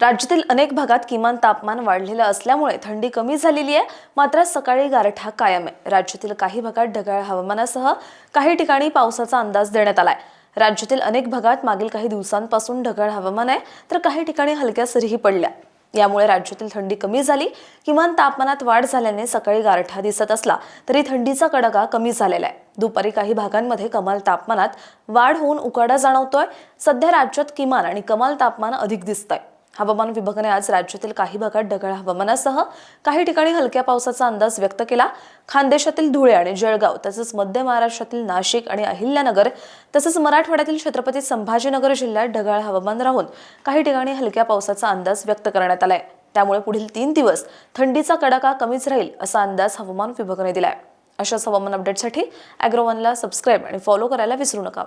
राज्यातील अनेक भागात किमान तापमान वाढलेलं असल्यामुळे थंडी कमी झालेली आहे. मात्र सकाळी गारठा कायम आहे. राज्यातील काही भागात ढगाळ हवामानासह काही ठिकाणी पावसाचा अंदाज देण्यात आलाय. राज्यातील अनेक भागात मागील काही दिवसांपासून ढगाळ हवामान आहे तर काही ठिकाणी हलक्या सरीही पडल्या. यामुळे राज्यातील थंडी कमी झाली. किमान तापमानात वाढ झाल्याने सकाळी गारठा दिसत असला तरी थंडीचा कडाका कमी झालेला आहे. दुपारी काही भागांमध्ये कमाल तापमानात वाढ होऊन उकाडा जाणवतोय. सध्या राज्यात किमान आणि कमाल तापमान अधिक दिसतंय. हवामान विभागाने आज राज्यातील काही भागात ढगाळ हवामानासह काही ठिकाणी हलक्या पावसाचा अंदाज व्यक्त केला. खानदेशातील धुळे आणि जळगाव तसंच मध्य महाराष्ट्रातील नाशिक आणि अहिल्यानगर तसंच मराठवाड्यातील छत्रपती संभाजीनगर जिल्ह्यात ढगाळ हवामान राहून काही ठिकाणी हलक्या पावसाचा अंदाज व्यक्त करण्यात आलाय. त्यामुळे पुढील तीन दिवस थंडीचा कडाका कमीच राहील असा अंदाज हवामान विभागाने दिलाय. अशाच हवामान अपडेटसाठी अॅग्रोवनला सबस्क्राईब आणि फॉलो करायला विसरू नका.